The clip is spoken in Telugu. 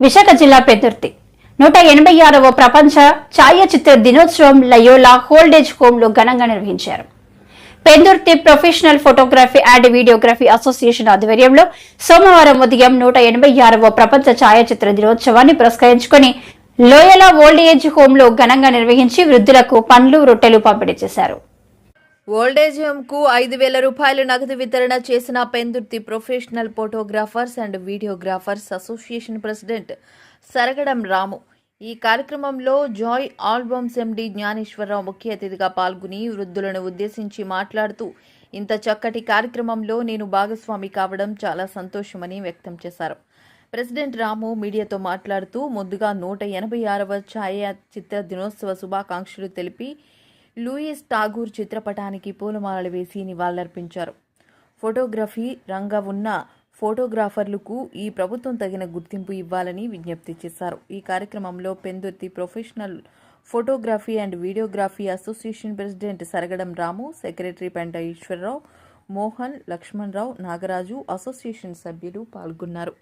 విశాఖ జిల్లా పెదుర్తి. నూట ఎనభై ఆరవ ప్రపంచ ఛాయాచిత్ర దినోత్సవం లయోలా హోల్డేజ్ హోమ్లో ఘనంగా నిర్వహించారు. Pendurthi professional photography and videography association ఆధ్వర్యంలో సోమవారం ఉదయం నూట ఎనభై ఆరవ ప్రపంచ ఛాయాచిత్ర దినోత్సవాన్ని పురస్కరించుకొని లోయలా ఓల్డ్ ఏజ్ హోమ్లో ఘనంగా నిర్వహించి వృద్ధులకు పండ్లు రొట్టెలు పంపిణీ చేశారు. ఓల్డేజ్ హోమ్కు ఐదు వేల రూపాయలు నగదు వితరణ చేసిన Pendurthi professional photographers and videographers association president Saragadam Ramu. ఈ కార్యక్రమంలో జాయ్ ఆల్బమ్స్ ఎండి జ్ఞానేశ్వరరావు ముఖ్య అతిథిగా పాల్గొని వృద్ధులను ఉద్దేశించి మాట్లాడుతూ ఇంత చక్కటి కార్యక్రమంలో నేను భాగస్వామి కావడం చాలా సంతోషమని వ్యక్తం చేశారు. ప్రెసిడెంట్ రాము మీడియాతో మాట్లాడుతూ ముందుగా నూట ఎనభై ఆరవ ఛాయాచిత్ర దినోత్సవ శుభాకాంక్షలు తెలిపి లూయిస్ ఠాగూర్ చిత్రపటానికి పూలమాలలు వేసి నివాళులర్పించారు. ఫోటోగ్రఫీ రంగ ఉన్న ఫోటోగ్రాఫర్లకు ఈ ప్రభుత్వం తగిన గుర్తింపు ఇవ్వాలని విజ్ఞప్తి చేశారు. ఈ కార్యక్రమంలో Pendurthi professional photography and videography association president Saragadam Ramu secretary Penta Eswararao Mohan Lakshmanarao Nagaraju association సభ్యులు పాల్గొన్నారు.